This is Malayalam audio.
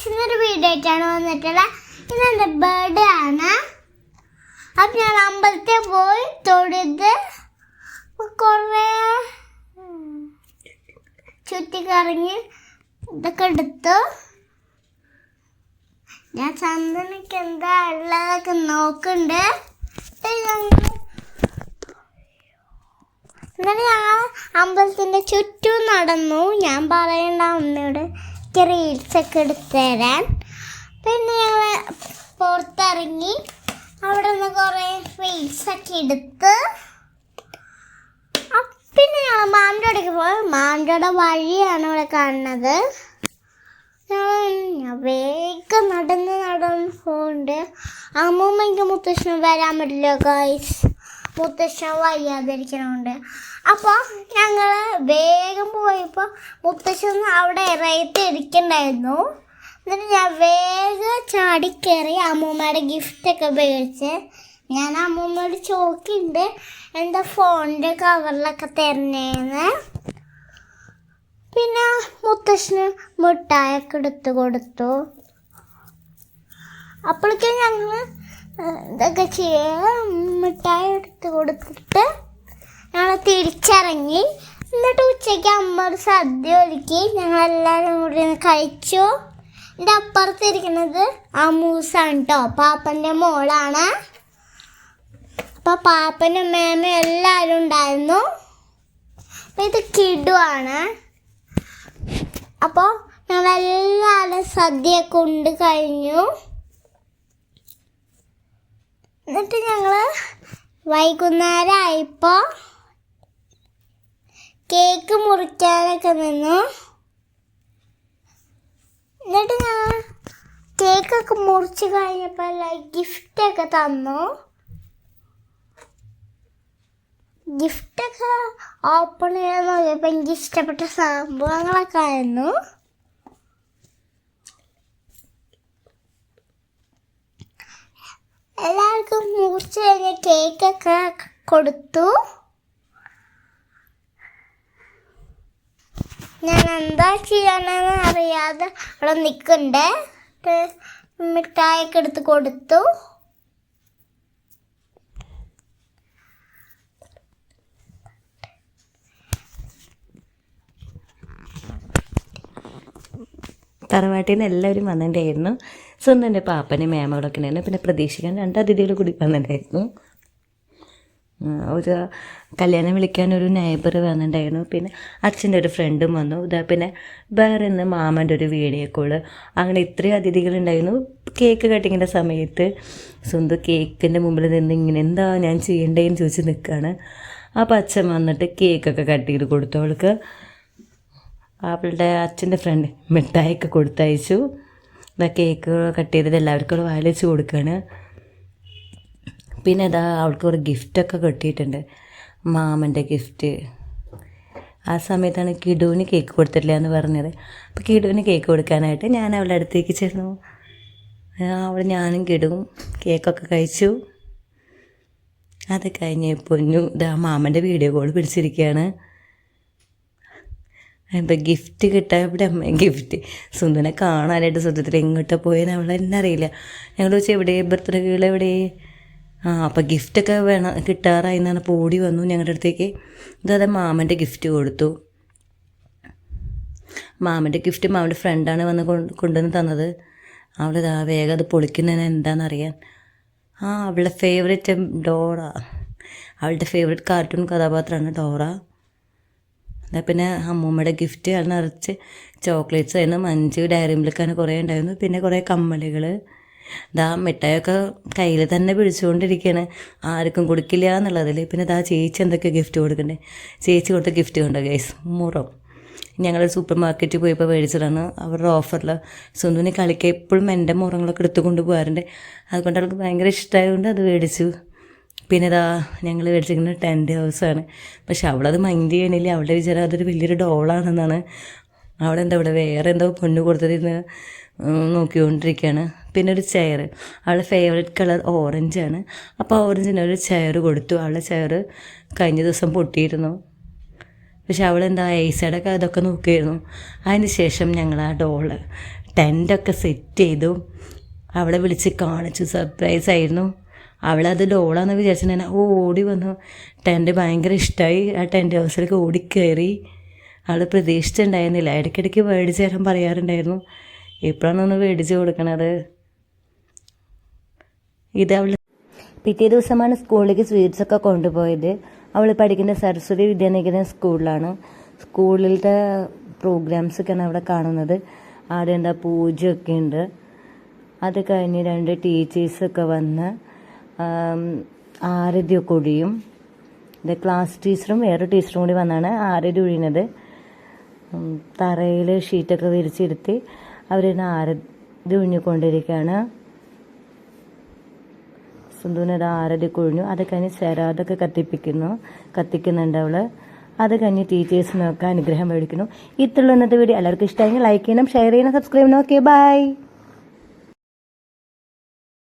ഇന്നൊരു വീഡിയോ ആയിട്ടാണ് വന്നിട്ടുള്ളത് ഇതെന്റെ ബർത്ത്ഡേ ആണ്. അപ്പം ഞാൻ അമ്പലത്തിൽ പോയി തൊഴുത് കുറേ ചുറ്റിക്കറങ്ങി ഇതൊക്കെ എടുത്തു. ഞാൻ ചന്ദനക്ക് എന്താ ഉള്ളതൊക്കെ നോക്കുന്നുണ്ട്. എന്നിട്ട് ഞങ്ങൾ അമ്പലത്തിന്റെ ചുറ്റും നടന്നു. ഞാൻ പറയണ്ട അമ്മയോട്. എനിക്ക് റീൽസൊക്കെ എടുത്ത് തരാൻ. പിന്നെ ഞങ്ങൾ പുറത്തിറങ്ങി അവിടെ നിന്ന് കുറേ റീൽസൊക്കെ എടുത്ത്. പിന്നെ ഞങ്ങൾ മാമിന്റെ അവിടേക്ക് പോയി. മാമിന്റെ വഴിയാണ് ഇവിടെ കാണുന്നത്. ഞാൻ വേഗം നടന്ന് നടന്ന് പോകുന്നുണ്ട് അമ്മൂമ്മയ്ക്ക് മുത്തശ്ശനും വരാൻ പറ്റില്ല ഗൈസ് മുത്തശ്ശൻ വയ്യാതിരിക്കണമുണ്ട് അപ്പോൾ ഞങ്ങൾ വേഗം പോയപ്പോൾ മുത്തശ്ശന് അവിടെ ഇറയത്ത് ഇരിക്കണ്ടായിരുന്നു. എന്നിട്ട് ഞാൻ വേഗം ചാടി ചാടിക്കയറി അമ്മൂമ്മയുടെ ഗിഫ്റ്റൊക്കെ മേടിച്ച്. ഞാൻ അമ്മൂമ്മയോട് ചോക്കിണ്ട്. എന്റെ ഫോണിന്റെ കവറിലൊക്കെ തരണേന്ന്. പിന്നെ മുത്തശ്ശന് മിഠായൊക്കെ എടുത്ത് കൊടുത്തു. അപ്പോഴേക്കും ഞങ്ങൾ ഇതൊക്കെ ചെയ്യുക മിഠായി എടുത്ത് കൊടുത്തിട്ട് ഞങ്ങൾ തിരിച്ചിറങ്ങി. എന്നിട്ട് ഉച്ചയ്ക്ക് അമ്മ ഒരു സദ്യ ഒരുക്കി. ഞങ്ങളെല്ലാവരും കൂടി കഴിച്ചു. എന്റെ അപ്പുറത്തിരിക്കുന്നത് അമൂസാണ് കേട്ടോ പാപ്പന്റെ മോളാണ്. അപ്പോൾ പാപ്പനും മേമയും എല്ലാവരും ഉണ്ടായിരുന്നു. അപ്പോൾ ഇത് കിടുവാണ്. അപ്പോൾ ഞങ്ങളെല്ലാവരും സദ്യ കൊണ്ട് കഴിഞ്ഞു. എന്നിട്ട് ഞങ്ങൾ വൈകുന്നേരം ആയപ്പോൾ കേക്ക് മുറിക്കാനൊക്കെ നിന്നു. എന്നിട്ട് ഞാൻ കേക്കൊക്കെ മുറിച്ച് കഴിഞ്ഞപ്പോൾ ലൈക്ക് ഗിഫ്റ്റൊക്കെ തന്നു. ഗിഫ്റ്റൊക്കെ ഓപ്പൺ ചെയ്യാൻ നോക്കിയപ്പോൾ എനിക്ക് ഇഷ്ടപ്പെട്ട സംഭവങ്ങളൊക്കെ ആയിരുന്നു. എല്ലാവർക്കും മുറിച്ച് കഴിഞ്ഞ കേക്കൊക്കെ കൊടുത്തു. ഞാൻ എന്താ ചെയ്യണമെന്ന് അറിയാതെ അവിടെ നിൽക്കണ്ടേ മിഠായിയൊക്കെ എടുത്ത് കൊടുത്തു. തറവാട്ടിൽ നിന്ന് എല്ലാവരും വന്നിട്ടുണ്ടായിരുന്നു. സ്വന്തം എന്റെ പാപ്പനും മേമകളൊക്കെ ഉണ്ടായിരുന്നു. പിന്നെ പ്രതീക്ഷിക്കാൻ രണ്ട് അതിഥികൾ കൂടി വന്നിട്ടുണ്ടായിരുന്നു. ഒരു കല്യാണം വിളിക്കാൻ ഒരു നൈബർ വന്നിട്ടുണ്ടായിരുന്നു. പിന്നെ അച്ഛന്റെ ഒരു ഫ്രണ്ടും വന്നു. ഇതാ പിന്നെ വേറെ ഇന്ന് മാമന്റെ ഒരു വീഡിയോ കോൾ അങ്ങനെ ഇത്രയും അതിഥികളുണ്ടായിരുന്നു കേക്ക് കട്ടിങ്ങിന്റെ സമയത്ത് സ്വന്തം കേക്കിന്റെ മുമ്പിൽ നിന്ന് ഇങ്ങനെ എന്താ ഞാൻ ചെയ്യേണ്ടതെന്ന് ചോദിച്ച് നിൽക്കുകയാണ് അപ്പോൾ അച്ഛൻ വന്നിട്ട് കേക്കൊക്കെ കട്ട് ചെയ്ത് കൊടുത്തു അവൾക്ക്. അവളുടെ അച്ഛന്റെ ഫ്രണ്ട് മിഠായിയൊക്കെ കൊടുത്തയച്ചു. കേക്ക് കട്ട് ചെയ്തത് എല്ലാവർക്കും വായിലച്ച് കൊടുക്കുകയാണ് പിന്നെ ഇതാ അവൾക്ക് ഒരു ഗിഫ്റ്റൊക്കെ കിട്ടിയിട്ടുണ്ട്. മാമന്റെ ഗിഫ്റ്റ്. ആ സമയത്താണ് കിടുവിന് കേക്ക് കൊടുത്തിട്ടില്ല എന്ന് പറഞ്ഞത്. അപ്പോൾ കിടുവിന് കേക്ക് കൊടുക്കാനായിട്ട് ഞാൻ അവളുടെ അടുത്തേക്ക് ചെന്നു. അവൾ ഞാനും കിടുവും കേക്കൊക്കെ കഴിച്ചു. അത് കഴിഞ്ഞ് പൊന്നു ഇതാ മാമന്റെ വീഡിയോ കോൾ പിടിച്ചിരിക്കുകയാണ്. ഇപ്പം ഗിഫ്റ്റ് കിട്ടാൻ ഇവിടെ അമ്മ ഗിഫ്റ്റ് സുന്ദനെ കാണാനായിട്ട് സുന്ദരത്തിൽ എങ്ങോട്ടാണ് പോയെന്ന് അവളെന്നെ അറിയില്ല. ഞങ്ങൾ ചോദിച്ചാൽ എവിടെ ബർത്ത്ഡേ കീഴിൽ എവിടെ ആ അപ്പം ഗിഫ്റ്റൊക്കെ വേണം കിട്ടാറായി എന്നാണ് അപ്പോൾ ഓടി വന്നു. ഞങ്ങളുടെ അടുത്തേക്ക് അതായത് മാമന്റെ ഗിഫ്റ്റ് കൊടുത്തു. മാമന്റെ ഗിഫ്റ്റ് മാമന്റെ ഫ്രണ്ടാണ് വന്ന് കൊണ്ട് കൊണ്ടുവന്ന് തന്നത്. അവളിതാ വേഗം അത് പൊളിക്കുന്നതിന് എന്താണെന്നറിയാൻ ആ അവളുടെ ഫേവറേറ്റ് ഡോറ. അവളുടെ ഫേവറേറ്റ് കാർട്ടൂൺ കഥാപാത്രമാണ് ഡോറ. എന്നാൽ പിന്നെ അമ്മൂമ്മയുടെ ഗിഫ്റ്റ് അത് നിറച്ച് ചോക്ലേറ്റ്സ് ആയിരുന്നു. മഞ്ച് ഡയറി മിൽക്കാണ് കുറേ ഉണ്ടായിരുന്നു. പിന്നെ കുറേ കമ്മലുകൾ ദാ മിഠായൊക്കെ കയ്യിൽ തന്നെ പിടിച്ചുകൊണ്ടിരിക്കുകയാണ് ആർക്കും കൊടുക്കില്ല എന്നുള്ളതിൽ പിന്നെ ദാ ചേച്ചി എന്തൊക്കെ ഗിഫ്റ്റ് കൊടുക്കണ്ടേ? ചേച്ചി കൊടുത്ത ഗിഫ്റ്റ് കൊണ്ട് ഗൈസ് മുറം. ഞങ്ങൾ സൂപ്പർ മാർക്കറ്റിൽ പോയപ്പോൾ മേടിച്ചതാണ്. അവരുടെ ഓഫറിൽ സുന്ദുവിന് കളിക്കാൻ എപ്പോഴും എന്റെ മുറങ്ങളൊക്കെ എടുത്തു കൊണ്ട് പോകാറുണ്ട്. അതുകൊണ്ട് അവൾക്ക് ഭയങ്കര ഇഷ്ടമായതുകൊണ്ട് അത് മേടിച്ചു. പിന്നെ ഇതാ ഞങ്ങൾ മേടിച്ചിരിക്കുന്നത് ടെന്റ് ഹൗസാണ് പക്ഷെ അവളത് മൈൻഡ് ചെയ്യണില്ല. അവളുടെ വിചാരം അതൊരു വലിയൊരു ഡോളാണെന്നാണ് അവിടെ എന്താ ഇവിടെ വേറെ എന്തോ പൊണ്ണ് കൊടുത്തിരുന്ന് നോക്കിക്കൊണ്ടിരിക്കുകയാണ് പിന്നെ ഒരു ചെയർ അവളുടെ ഫേവറേറ്റ് കളർ ഓറഞ്ചാണ് അപ്പോൾ ഓറഞ്ചിന് ഒരു ചെയർ കൊടുത്തു. അവളുടെ ചെയർ കഴിഞ്ഞ ദിവസം പൊട്ടിയിരുന്നു. പക്ഷെ അവളെന്താ ഒക്കെ അതൊക്കെ നോക്കിയിരുന്നു. അതിന് ശേഷം ഞങ്ങൾ ആ ഡോൾ ടെന്റൊക്കെ സെറ്റ് ചെയ്തു. അവളെ വിളിച്ച് കാണിച്ചു. സർപ്രൈസ് ആയിരുന്നു. അവളത് ഡോളാന്ന് വിചാരിച്ചിട്ടുണ്ടെങ്കിൽ ഓ ഓടി വന്നു. ടെന്റ് ഭയങ്കര ഇഷ്ടമായി ആ ടെന്റ് ഹൗസിലേക്ക് ഓടിക്കയറി അവൾ പ്രതീക്ഷിച്ചിട്ടുണ്ടായിരുന്നില്ല. ഇടയ്ക്കിടയ്ക്ക് മേടിച്ച് തരാൻ പറയാറുണ്ടായിരുന്നു. ഇപ്പോഴാണ് ഒന്ന് മേടിച്ച് കൊടുക്കണത്. ഇത് അവൾ പിറ്റേ ദിവസമാണ് സ്കൂളിലേക്ക് സ്വീറ്റ്സ് ഒക്കെ കൊണ്ടുപോയത്. അവൾ പഠിക്കുന്ന സരസ്വതി വിദ്യാനികേതൻ സ്കൂളിലാണ്. സ്കൂളിലത്തെ പ്രോഗ്രാംസ് ഒക്കെയാണ് അവിടെ കാണുന്നത്. ആദ്യം എന്താ പൂജയൊക്കെ ഉണ്ട്. അത് കഴിഞ്ഞ് രണ്ട് ടീച്ചേഴ്സൊക്കെ വന്ന് ആരതി ആരതിയൊക്കെ ഒഴിയും. ഇത് ക്ലാസ് ടീച്ചറും വേറെ ടീച്ചറും കൂടി വന്നാണ് ആരതി ഒഴിയുന്നത്. തറയിൽ ഷീറ്റൊക്കെ വിരിച്ചിരുത്തി അവരിന്ന് ആരതി ഒഴിഞ്ഞുകൊണ്ടിരിക്കുകയാണ്. സിന്ധുവിനത് ആരതി കൊഴിഞ്ഞു. അത് കഴിഞ്ഞ് ശരാതൊക്കെ കത്തിപ്പിക്കുന്നു. കത്തിക്കുന്നുണ്ട് അവൾ. അത് കഴിഞ്ഞ് ടീച്ചേഴ്സിനൊക്കെ അനുഗ്രഹം മേടിക്കുന്നു. ഇത്രയുള്ള ഇന്നത്തെ വീഡിയോ. എല്ലാവർക്കും ഇഷ്ടമായെങ്കിൽ ലൈക്ക് ചെയ്യണം ഷെയർ ചെയ്യണം സബ്സ്ക്രൈബ് ചെയ്യണം. Okay bye